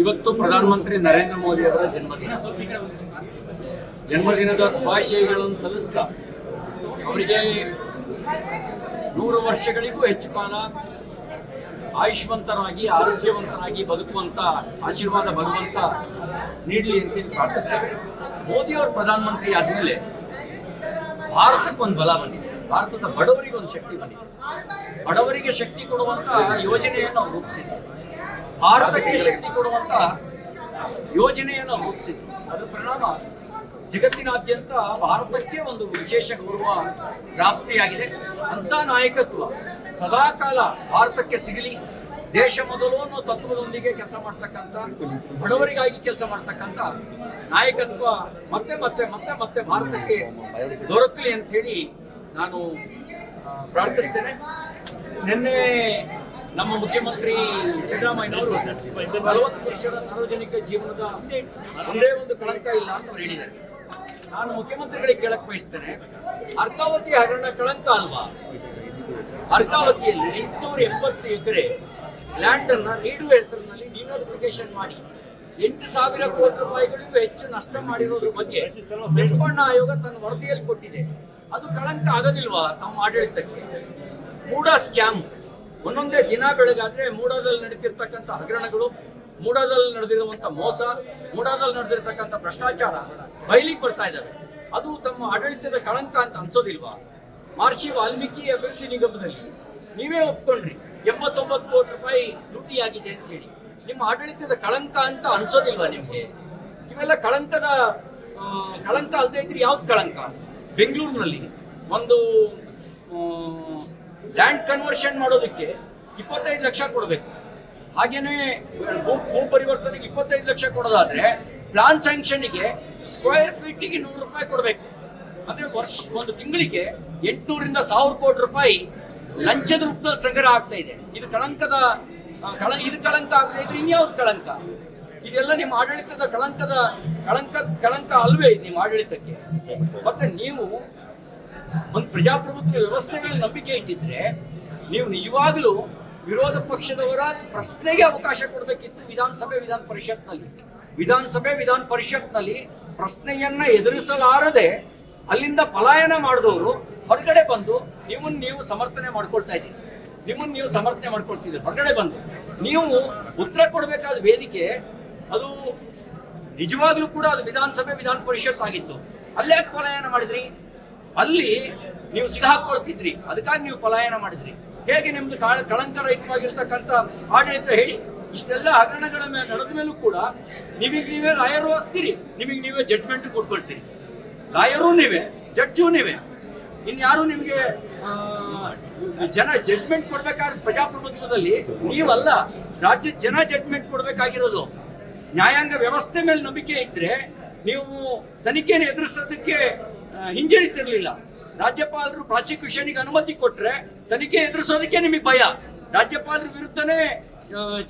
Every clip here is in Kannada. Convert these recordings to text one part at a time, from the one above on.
ಇವತ್ತು ಪ್ರಧಾನಮಂತ್ರಿ ನರೇಂದ್ರ ಮೋದಿ ಅವರ ಜನ್ಮದಿನ. ಜನ್ಮದಿನದ ಶುಭಾಶಯಗಳನ್ನು ಸಲ್ಲಿಸ್ತಾ ಅವರಿಗೆ ನೂರು ವರ್ಷಗಳಿಗೂ ಹೆಚ್ಚು ಕಾಲ ಆಯುಷ್ಮಂತರಾಗಿ, ಆರೋಗ್ಯವಂತರಾಗಿ ಬದುಕುವಂತ, ಆಶೀರ್ವಾದ ಭಗವಂತ ನೀಡಲಿ ಅಂತೇಳಿ ಪ್ರಾರ್ಥಿಸ್ತೇವೆ ಮೋದಿ ಅವರು ಪ್ರಧಾನಮಂತ್ರಿ ಆದ್ಮೇಲೆ ಭಾರತಕ್ಕೆ ಒಂದು ಬಲ ಬಂದಿದೆ. ಭಾರತದ ಬಡವರಿಗೆ ಒಂದು ಶಕ್ತಿ ಬಂದಿದೆ. ಬಡವರಿಗೆ ಶಕ್ತಿ ಕೊಡುವಂತ ಯೋಜನೆಯನ್ನು ಅವರು ರೂಪಿಸಿದ್ದಾರೆ. ಭಾರತಕ್ಕೆ ಶಕ್ತಿ ಕೊಡುವಂತ ಯೋಜನೆಯನ್ನು ರೂಪಿಸಿದ್ರು. ಅದರ ಪರಿಣಾಮ ಜಗತ್ತಿನಾದ್ಯಂತ ಭಾರತಕ್ಕೆ ಒಂದು ವಿಶೇಷ ಗೌರವ ಪ್ರಾಪ್ತಿಯಾಗಿದೆ ಅಂತ ನಾಯಕತ್ವ ಸದಾಕಾಲ ಭಾರತಕ್ಕೆ ಸಿಗಲಿ. ದೇಶ ಮೊದಲು ಅನ್ನೋ ತತ್ವದೊಂದಿಗೆ ಕೆಲಸ ಮಾಡ್ತಕ್ಕಂಥ, ಬಡವರಿಗಾಗಿ ಕೆಲಸ ಮಾಡ್ತಕ್ಕಂಥ ನಾಯಕತ್ವ ಮತ್ತೆ ಮತ್ತೆ ಮತ್ತೆ ಮತ್ತೆ ಭಾರತಕ್ಕೆ ದೊರಕಲಿ ಅಂತ ಹೇಳಿ ನಾನು ಪ್ರಾರ್ಥಿಸ್ತೇನೆ. ನಿನ್ನೆ ನಮ್ಮ ಮುಖ್ಯಮಂತ್ರಿ ಸಿದ್ದರಾಮಯ್ಯನವರು ನಲವತ್ತು ವರ್ಷದ ಸಾರ್ವಜನಿಕ ಜೀವನದ ಒಂದೇ ಒಂದು ಕಳಂಕ ಇಲ್ಲ ಅಂತ ಅವ್ರು ಹೇಳಿದ್ದಾರೆ. ನಾನು ಮುಖ್ಯಮಂತ್ರಿಗಳಿಗೆ ಕೇಳಕ್ ಬಯಸ್ತೇನೆ, ಅರ್ಕಾವತಿ ಹಗರಣ ಕಳಂಕ ಅಲ್ವಾ? ಅರ್ಕಾವತಿಯಲ್ಲಿ ಎಂಟುನೂರ ಎಂಬತ್ತು ಎಕರೆ ಲ್ಯಾಂಡ್ ಅನ್ನ ನೀಡುವ ಹೆಸರಿನಲ್ಲಿ ಡಿನೋಟಿಫಿಕೇಶನ್ ಮಾಡಿ, ಎಂಟು ಸಾವಿರ ಕೋಟಿ ರೂಪಾಯಿಗಳಿಗೂ ಹೆಚ್ಚು ನಷ್ಟ ಮಾಡಿರೋದ್ರ ಬಗ್ಗೆ ನಿರ್ಮಾಣ ಆಯೋಗ ತನ್ನ ವರದಿಯಲ್ಲಿ ಕೊಟ್ಟಿದೆ. ಅದು ಕಳಂಕ ಆಗೋದಿಲ್ವಾ ತಮ್ಮ ಆಡಳಿತಕ್ಕೆ? MUDA scam. ಒಂದೊಂದೇ ದಿನ ಬೆಳಗಾದ್ರೆ ಮೂಡಾದಲ್ಲಿ ನಡೀತಿರ್ತಕ್ಕಂಥ ಹಗರಣಗಳು ಮೂಡಾದಲ್ಲಿ ನಡೆದಿರುವಂತ ಮೋಸ ಮೂಡಾದಲ್ಲಿ ನಡೆದಿರ್ತಕ್ಕಂಥ ಭ್ರಷ್ಟಾಚಾರ ಬಯಲಿಗೆ ಬರ್ತಾ ಇದ್ದಾರೆ ಅದು ತಮ್ಮ ಆಡಳಿತದ ಕಳಂಕ ಅಂತ ಅನ್ಸೋದಿಲ್ವಾ? ಮಹರ್ಷಿ ವಾಲ್ಮೀಕಿ ಅಭಿವೃದ್ಧಿ ನಿಗಮದಲ್ಲಿ ನೀವೇ ಒಪ್ಕೊಂಡ್ರಿ, ಎಂಬತ್ತೊಂಬತ್ತು ಕೋಟಿ ರೂಪಾಯಿ ಲೂಟಿಯಾಗಿದೆ ಅಂತ ಹೇಳಿ. ನಿಮ್ಮ ಆಡಳಿತದ ಕಳಂಕ ಅಂತ ಅನ್ಸೋದಿಲ್ವಾ ನಿಮ್ಗೆ? ಇವೆಲ್ಲ ಕಳಂಕದ ಕಳಂಕ ಅಲ್ಲದೆ ಇದ್ರೆ ಯಾವ್ದು ಕಳಂಕ? ಬೆಂಗಳೂರಿನಲ್ಲಿ ಒಂದು ಲ್ಯಾಂಡ್ ಕನ್ವರ್ಷನ್ ಮಾಡೋದಕ್ಕೆ ಇಪ್ಪತ್ತೈದು ಲಕ್ಷ ಕೊಡಬೇಕು. ಹಾಗೇನೆ ಭೂ ಪರಿವರ್ತನೆಗೆ ಇಪ್ಪತ್ತೈದು ಲಕ್ಷ ಕೊಡೋದಾದ್ರೆ ಪ್ಲಾನ್ ಸ್ಯಾಂಕ್ಷನ್ಗೆ ಸ್ಕ್ವೇರ್ ಫೀಟಿಗೆ ನೂರು ರೂಪಾಯಿ ಕೊಡಬೇಕು. ಅಂದ್ರೆ ವರ್ಷ, ಒಂದು ತಿಂಗಳಿಗೆ ಎಂಟುನೂರಿಂದ ಸಾವಿರ ಕೋಟಿ ರೂಪಾಯಿ ಲಂಚದ ರೂಪದಲ್ಲಿ ಸಂಗ್ರಹ ಆಗ್ತಾ ಇದೆ. ಇದು ಕಳಂಕದ ಕಳ, ಇದು ಕಳಂಕ ಆಗ್ತಾ ಇದ್ರೆ ಇನ್ಯಾವ್ದು ಕಳಂಕ? ಇದೆಲ್ಲ ನಿಮ್ಮ ಆಡಳಿತದ ಕಳಂಕದ, ಕಳಂಕ ಕಳಂಕ ಅಲ್ವೇ ನಿಮ್ಮ ಆಡಳಿತಕ್ಕೆ. ಮತ್ತೆ ನೀವು ಒಂದು ಪ್ರಜಾಪ್ರಭುತ್ವ ವ್ಯವಸ್ಥೆ ಮೇಲೆ ನಂಬಿಕೆ ಇಟ್ಟಿದ್ರೆ ನೀವು ನಿಜವಾಗಲೂ ವಿರೋಧ ಪಕ್ಷದವರ ಪ್ರಶ್ನೆಗೆ ಅವಕಾಶ ಕೊಡಬೇಕಿತ್ತು ವಿಧಾನಸಭೆ ವಿಧಾನ ಪರಿಷತ್ನಲ್ಲಿ. ವಿಧಾನಸಭೆ ವಿಧಾನ ಪರಿಷತ್ನಲ್ಲಿ ಪ್ರಶ್ನೆಯನ್ನ ಎದುರಿಸಲಾರದೆ ಅಲ್ಲಿಂದ ಪಲಾಯನ ಮಾಡಿದವರು ಹೊರಗಡೆ ಬಂದು ನಿಮ್ಮನ್ನ ನೀವು ಸಮರ್ಥನೆ ಮಾಡ್ಕೊಳ್ತಾ ಇದ್ದೀರಿ. ನಿಮ್ಮನ್ನ ನೀವು ಸಮರ್ಥನೆ ಮಾಡ್ಕೊಳ್ತಿದ್ದೀರಿ. ಹೊರಗಡೆ ಬಂದು ನೀವು ಉತ್ತರ ಕೊಡಬೇಕಾದ ವೇದಿಕೆ ಅದು ನಿಜವಾಗ್ಲೂ ಕೂಡ ಅದು ವಿಧಾನಸಭೆ ವಿಧಾನ ಪರಿಷತ್ ಆಗಿತ್ತು. ಅಲ್ಲೇ ಪಲಾಯನ ಮಾಡಿದ್ರಿ? ಅಲ್ಲಿ ನೀವು ಸಿಗಾಕೊಳ್ತಿದ್ರಿ ಅದಕ್ಕಾಗಿ ನೀವು ಪಲಾಯನ ಮಾಡಿದ್ರಿ. ಹೇಗೆ ನಿಮ್ದು ಕಳಂಕ ರಹಿತವಾಗಿರ್ತಕ್ಕಂಥ ಆಡಳಿತ ಹೇಳಿ, ಇಷ್ಟೆಲ್ಲ ಹಗರಣಗಳ ಮೇಲೆ ನಡೆದ ಮೇಲೂ ಕೂಡ ನಿಮಗೆ ನೀವೇ ಲಾಯರು ಆಗ್ತೀರಿ. ನಿಮಗೆ ನೀವೇ ಜಡ್ಜ್ಮೆಂಟ್ ಕೊಟ್ಕೊಳ್ತೀರಿ. ಲಾಯರು ನೀವೇ ಜಡ್ಜು ನೀವೇ. ಇನ್ಯಾರು ನಿಮಗೆ ಜನ ಜಡ್ಜ್ಮೆಂಟ್ ಕೊಡ್ಬೇಕಾದ ಪ್ರಜಾಪ್ರಭುತ್ವದಲ್ಲಿ ನೀವಲ್ಲ, ರಾಜ್ಯದ ಜನ ಜಡ್ಜ್ಮೆಂಟ್ ಕೊಡ್ಬೇಕಾಗಿರೋದು. ನ್ಯಾಯಾಂಗ ವ್ಯವಸ್ಥೆ ಮೇಲೆ ನಂಬಿಕೆ ಇದ್ರೆ ನೀವು ತನಿಖೆನ ಎದುರಿಸೋದಕ್ಕೆ ಹಿಂಜರಿತಿರ್ಲಿಲ್ಲ. ರಾಜ್ಯಪಾಲರು ಪ್ರಾಸಿಕ್ಯೂಷನ್ಗೆ ಅನುಮತಿ ಕೊಟ್ರೆ ತನಿಖೆ ಎದುರಿಸೋದಕ್ಕೆ ನಿಮಗೆ ಭಯ. ರಾಜ್ಯಪಾಲರ ವಿರುದ್ಧನೇ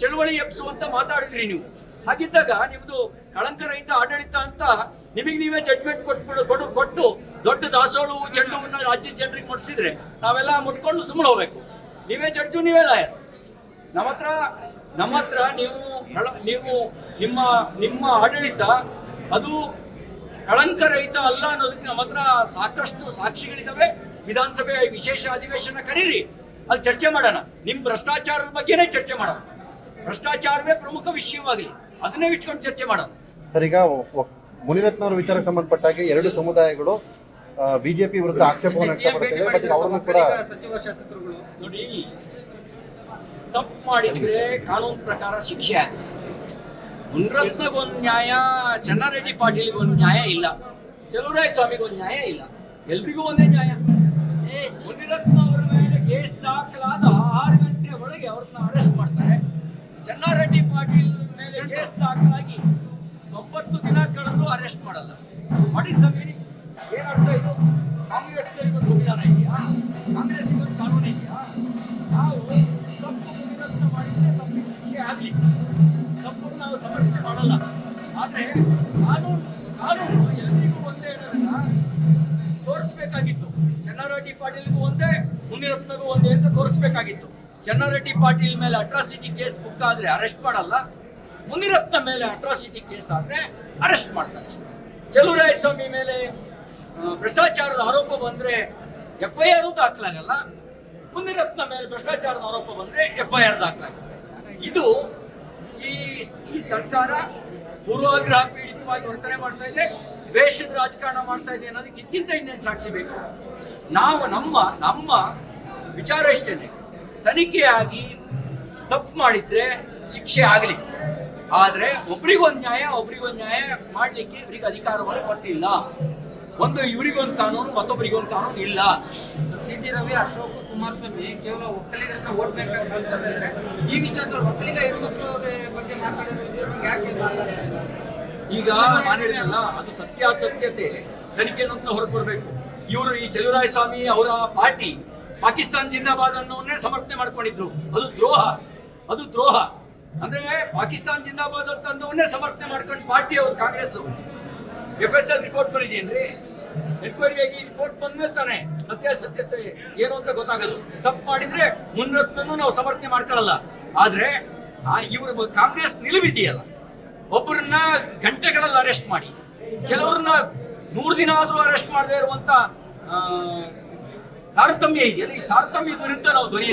ಚಳವಳಿ ಎಬ್ಸುವಂತ ಮಾತಾಡಿದ್ರಿ ನೀವು. ಹಾಗಿದ್ದಾಗ ನಿಮ್ದು ಕಳಂಕರಹಿತ ಆಡಳಿತ ಅಂತ ನಿಮಗೆ ನೀವೇ ಜಡ್ಜ್ಮೆಂಟ್ ಕೊಟ್ಬಿಡು ಕೊಡು ಕೊಟ್ಟು ದೊಡ್ಡ ದಾಸೋಳು ಚೆಂಡುವನ್ನ ರಾಜ್ಯದ ಜನರಿಗೆ ಮುಟ್ಸಿದ್ರೆ ನಾವೆಲ್ಲ ಮುಟ್ಕೊಂಡು ಸುಮ್ಮನೆ ಹೋಗ್ಬೇಕು. ನೀವೇ ಜಡ್ಜು ನೀವೇ ಲಾಯರ್ ನಮ್ಮ ಹತ್ರ ನಮ್ಮ ಹತ್ರ ನೀವು ನೀವು ನಿಮ್ಮ ನಿಮ್ಮ ಆಡಳಿತ ಅದು ಕಳಂಕರಹಿತ ಅಲ್ಲ ಅನ್ನೋದಕ್ಕೆ ನಮ್ಮ ಹತ್ರ ಸಾಕಷ್ಟು ಸಾಕ್ಷಿಗಳಿದಾವೆ. ವಿಧಾನಸಭೆ ವಿಶೇಷ ಅಧಿವೇಶನ ಕರೀರಿ. ಅಲ್ಲಿ ಚರ್ಚೆ ಮಾಡೋಣ. ನಿಮ್ ಭ್ರಷ್ಟಾಚಾರದ ಬಗ್ಗೆನೇ ಚರ್ಚೆ ಮಾಡೋಣ. ಭ್ರಷ್ಟಾಚಾರವೇ ಪ್ರಮುಖ ವಿಷಯವಾಗಲಿ. ಅದನ್ನೇ ಇಟ್ಕೊಂಡು ಚರ್ಚೆ ಮಾಡೋಣ. ಸರ್ ಈಗ ಮುನಿರತ್ನ ಮುನಿರತ್ನವರ ವಿಚಾರಕ್ಕೆ ಸಂಬಂಧಪಟ್ಟಾಗೆ ಎರಡು ಸಮುದಾಯಗಳು ಬಿಜೆಪಿ ವಿರುದ್ಧ ಆಕ್ಷೇಪವನ್ನು ಅವರನ್ನು ಕೂಡ ಸಚಿವ ಶಾಸಕರುಗಳು. ನೋಡಿ ತಪ್ಪು ಮಾಡಿದ್ರೆ ಕಾನೂನು ಪ್ರಕಾರ ಶಿಕ್ಷೆ ಆಗುತ್ತೆ ಮುನ್ರತ್ನಗೊಂದು ನ್ಯಾಯ ಚನ್ನಾರೆಡ್ಡಿ ಪಾಟೀಲ್ಗೆ ಒಂದು ನ್ಯಾಯ ಇಲ್ಲ. ಚಲುರಾಯ ಸ್ವಾಮಿಗೊಂದು ನ್ಯಾಯ ಇಲ್ಲ. ಎಲ್ರಿಗೂ ಒಂದೇ ನ್ಯಾಯ. ಮುನಿರತ್ನ ಅವರ ಮೇಲೆ ಕೇಸ್ ದಾಖಲಾದ ಆರು ಗಂಟೆ ಒಳಗೆ ಅವ್ರನ್ನ ಅರೆಸ್ಟ್ ಮಾಡ್ತಾರೆ. ಚನ್ನಾರೆಡ್ಡಿ ಪಾಟೀಲ್ ಮೇಲೆ ಕೇಸ್ ದಾಖಲಾಗಿ ತೊಂಬತ್ತು ದಿನ ಕಳೆದು ಅರೆಸ್ಟ್ ಮಾಡಲ್ಲ. ಮಾಡಿ ಮೀನಿಂಗ್ ಏನರ್ಥ ಇದು? ಕಾಂಗ್ರೆಸ್ ಸಂವಿಧಾನ ಇದೆಯಾ? ಚೆನ್ನಾರೆಡ್ಡಿ ಪಾಟೀಲ್ಗೂ ಒಂದೇ, ಮುನಿರತ್ನಗೂ ಒಂದೇ ಅಂತ ತೋರಿಸ್ಬೇಕಾಗಿತ್ತು. ಚನ್ನಾರೆಡ್ಡಿ ಪಾಟೀಲ್ ಮೇಲೆ ಅಟ್ರಾಸಿಟಿ ಕೇಸ್ ಬುಕ್ ಆದ್ರೆ ಅರೆಸ್ಟ್ ಮಾಡಲ್ಲ. ಮುನಿರತ್ನ ಮೇಲೆ ಅಟ್ರಾಸಿಟಿ ಕೇಸ್ ಆದ್ರೆ ಅರೆಸ್ಟ್ ಮಾಡ್ತಾರೆ. ಚಲುರಾಯಸ್ವಾಮಿ ಮೇಲೆ ಭ್ರಷ್ಟಾಚಾರದ ಆರೋಪ ಬಂದ್ರೆ ಎಫ್ ಐ ಆರ್ ದಾಖಲಾಗಲ್ಲ. ಮುನಿರತ್ನ ಮೇಲೆ ಭ್ರಷ್ಟಾಚಾರದ ಆರೋಪ ಬಂದ್ರೆ ಎಫ್ ಐ ಆರ್ ದಾಖಲಾಗುತ್ತೆ. ಇದು ಈ ಈ ಸರ್ಕಾರ ಪೂರ್ವಾಗ್ರಹ ಪೀಡಿತವಾಗಿ ವರ್ತನೆ ಮಾಡ್ತಾ ಇದೆ. ದ್ವೇಷದ ರಾಜಕಾರಣ ಮಾಡ್ತಾ ಇದೆ ಅನ್ನೋದಕ್ಕೆ ಇದಕ್ಕಿಂತ ಇನ್ನೇನು ಸಾಕ್ಷಿ ಬೇಕು? ನಾವು ನಮ್ಮ ನಮ್ಮ ವಿಚಾರ ಇಷ್ಟೇನೆ. ತನಿಖೆಯಾಗಿ ತಪ್ಪು ಮಾಡಿದ್ರೆ ಶಿಕ್ಷೆ ಆಗಲಿ. ಆದರೆ ಒಬ್ರಿಗೊಂದು ನ್ಯಾಯ ಒಬ್ರಿಗೊಂದು ನ್ಯಾಯ ಮಾಡಲಿಕ್ಕೆ ಇವರಿಗೆ ಅಧಿಕಾರವನ್ನು ಕೊಟ್ಟಿಲ್ಲ. ಒಂದು ಇವರಿಗೊಂದು ಕಾನೂನು ಮತ್ತೊಬ್ಬರಿಗೊಂದು ಕಾನೂನು ಇಲ್ಲ. ಸಿ ಟಿ ರವಿ, ಅಶೋಕ್ ಕುಮಾರಸ್ವಾಮಿ ಕೇವಲ ಒಕ್ಕಲಿಗರನ್ನ ಓಟ್ ಬ್ಯಾಂಕ್ ಬಳಸ್ಕೊತಾ ಇದ್ದಾರೆ ಈ ವಿಚಾರದಲ್ಲಿ ಒಕ್ಕಲಿಗ ಹೆಣ್ಮಕ್ಳ ಬಗ್ಗೆ ಮಾತಾಡಿದ್ರೆ ಯಾಕೆ ಮಾತಾಡ್ತಾ ಇಲ್ಲ? ಈಗ ನಾನು ಹೇಳಿದಲ್ಲ ಅದು ಸತ್ಯಾಸತ್ಯತೆ. ತನಿಖೆ ಅಂತ ಹೊರಗೆ ಬರಬೇಕು ಇವರು ಈ ಚಲುವರಾಯ ಸ್ವಾಮಿ ಅವರ ಪಾರ್ಟಿ ಪಾಕಿಸ್ತಾನ್ ಜಿಂದಾಬಾದ್ ಅನ್ನೋನ್ನೇ ಸಮರ್ಥನೆ ಮಾಡ್ಕೊಂಡಿದ್ರು. ಅದು ದ್ರೋಹ. ಅದು ದ್ರೋಹ. ಅಂದ್ರೆ ಪಾಕಿಸ್ತಾನ್ ಜಿಂದಾಬಾದ್ ಅಂತ ಅನ್ನೋನ್ನೇ ಸಮರ್ಥನೆ ಮಾಡ್ಕೊಂಡು ಪಾರ್ಟಿ ಅವರು Congress F S L report ಬಂದಿದೆಯೇನ್ರಿ enquiry ಆಗಿ ರಿಪೋರ್ಟ್ ಬಂದ್ಮೇಲೆ ತಾನೆ ಸತ್ಯಾಸತ್ಯತೆ ಏನು ಅಂತ ಗೊತ್ತಾಗೋದು ತಪ್ಪು ಮಾಡಿದ್ರೆ ಮುನ್ನತ್ನೂ ನಾವು ಸಮರ್ಥನೆ ಮಾಡ್ಕೊಳ್ಳಲ್ಲ. ಆದ್ರೆ ಇವ್ರ ಕಾಂಗ್ರೆಸ್ ನಿಲುವಿದೆಯಲ್ಲ. ಒಬ್ಬರನ್ನ ಗಂಟೆಗಳಲ್ಲಿ ಅರೆಸ್ಟ್ ಮಾಡಿ ಕೆಲವ್ರನ್ನ ನೂರು ದಿನ ಆದ್ರೂ ಅರೆಸ್ಟ್ ಮಾಡದೇ ಇರುವಂತ ಆ, ತಾರತಮ್ಯ ಇದೆಯಲ್ಲ ಈ ತಾರತಮ್ಯದ ವಿರುದ್ಧ ನಾವು ಧ್ವನಿ